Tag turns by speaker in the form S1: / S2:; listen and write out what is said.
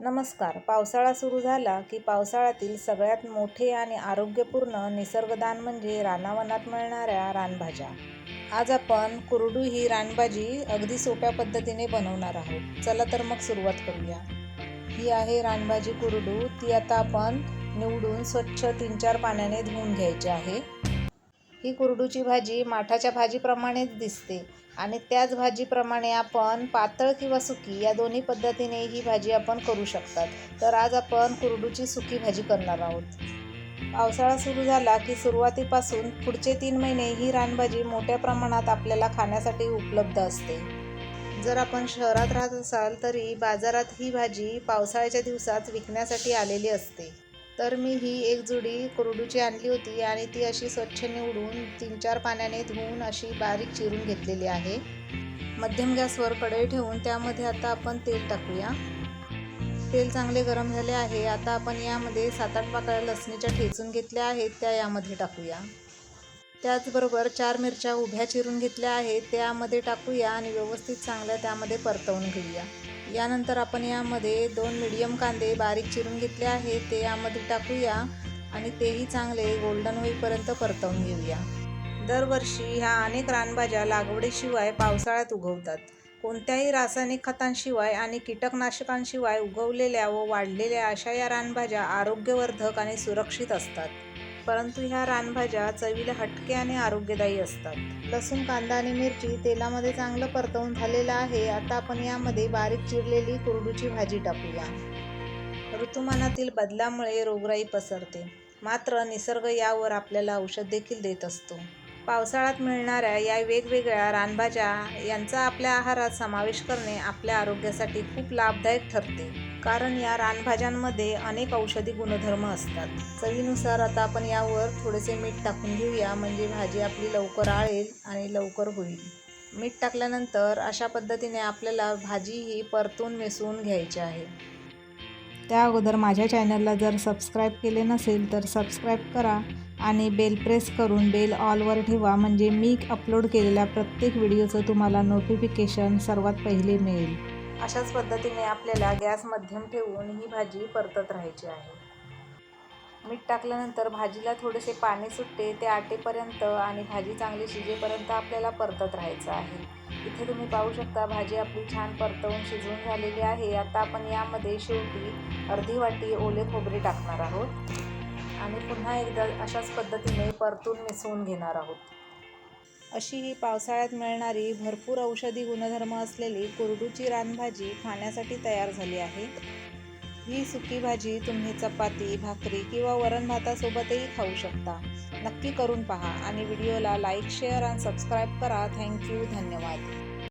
S1: नमस्कार. पावसाळा सुरू झाला की पावसाळ्यातील सगळ्यात मोठे आणि आरोग्यपूर्ण निसर्गदान म्हणजे रानावनात मिळणाऱ्या रानभाज्या. आज आपण कुरडू ही रानभाजी अगदी सोप्या पद्धतीने बनवणार आहोत. चला तर मग सुरुवात करूया. ही आहे रानभाजी कुरडू. ती आता आपण निवडून स्वच्छ तीन चार पाण्याने धुवून घ्यायची आहे. ही कुरडूची भाजी माठाच्या भाजीप्रमाणेच दिसते. आणि त्याच भाजीप्रमाणे आपण पातळ किंवा सुकी या दोन्ही पद्धतीने ही भाजी आपण करू शकतात. तर आज आपण कुरडूची सुकी भाजी करणार आहोत. पावसाळा सुरू झाला की सुरुवातीपासून पुढचे तीन महिने ही रानभाजी मोठ्या प्रमाणात आपल्याला खाण्यासाठी उपलब्ध असते. जर आपण शहरात राहत असाल तरी बाजारात ही भाजी पावसाळ्याच्या दिवसात विकण्यासाठी आलेली असते. तर मी ही एक जुडी कुरडूची आणली होती आणि ती अशी स्वच्छ निवडून तीन चार पाण्याने धुवून अशी बारीक चिरून घेतलेली आहे. मध्यम गॅसवर कढई ठेवून त्यामध्ये आता आपण तेल टाकूया. तेल चांगले गरम झाले आहे. आता आपण यामध्ये सात आठ पाकळ्या लसणीच्या ठेचून घेतल्या आहेत. त्या यामध्ये टाकूया. त्याचबरोबर चार मिरच्या उभ्या चिरून घेतल्या आहेत. त्यामध्ये टाकूया आणि व्यवस्थित चांगल्या त्यामध्ये परतवून घेऊया. यानंतर आपण यामध्ये दोन मिडियम कांदे बारीक चिरून घेतले आहेत. ते यामध्ये टाकूया आणि तेही चांगले गोल्डन होईपर्यंत परतवून घेऊया. दरवर्षी ह्या अनेक रानभाज्या लागवडीशिवाय पावसाळ्यात उगवतात. कोणत्याही रासायनिक खतांशिवाय आणि कीटकनाशकांशिवाय उगवलेल्या व वाढलेल्या अशा या रानभाज्या आरोग्यवर्धक आणि सुरक्षित असतात. परंतु ह्या रानभाज्या चवीला हटके आणि आरोग्यदायी असतात. लसूण कांदा आणि मिरची तेलामध्ये चांगलं परतवून झालेलं आहे. आता आपण यामध्ये बारीक चिरलेली कुरडूची भाजी टाकूया. ऋतुमानातील बदलामुळे रोगराई पसरते. मात्र निसर्ग यावर आपल्याला औषध देखील देत असतो. पावसाळ्यात मिळणाऱ्या या वेगवेगळ्या रानभाज्या यांचा आपल्या आहारात समावेश करणे आपल्या आरोग्यासाठी खूप लाभदायक ठरते. कारण या रानभाज्यांमध्ये अनेक औषधी गुणधर्म असतात. चवीनुसार आता आपण यावर थोडेसे मीठ टाकून घेऊया. म्हणजे भाजी आपली लवकर आळेल आणि लवकर होईल. मीठ टाकल्यानंतर अशा पद्धतीने आपल्याला भाजी ही परतून मिसळून घ्यायची आहे. त्या अगोदर माझ्या चॅनलला जर सबस्क्राईब केले नसेल तर सबस्क्राईब करा आणि बेल प्रेस करून बेल ऑलवर ठेवा. म्हणजे मी अपलोड केलेल्या प्रत्येक व्हिडिओचं तुम्हाला नोटिफिकेशन सर्वात पहिले मिळेल. अशाच पद्धतीने आपल्याला गॅस मध्यम ठेवून ही भाजी परतत राहायची आहे. मीठ टाकल्यानंतर भाजीला थोडेसे पाणी सुटते ते आटेपर्यंत आणि भाजी चांगली शिजेपर्यंत आपल्याला परतत राहायचं आहे. इथे तुम्ही पाहू शकता भाजी आपली छान परतवून शिजवून झालेली आहे. आता आपण यामध्ये शेवटी अर्धी वाटी ओले खोबरे टाकणार आहोत आणि पुन्हा एकदा अशाच पद्धतीने परतून मिसळून घेणार आहोत. अशी ही पावसाळ्यात मिळणारी भरपूर औषधी गुणधर्म असलेली कुरडूची रानभाजी खाण्यासाठी तयार झाली आहे. ही सुकी भाजी तुम्ही चपाती भाकरी किंवा वरण भातासोबतही खाऊ शकता. नक्की करून पहा आणि व्हिडिओला लाईक शेअर आणि सबस्क्राईब करा. थँक्यू धन्यवाद.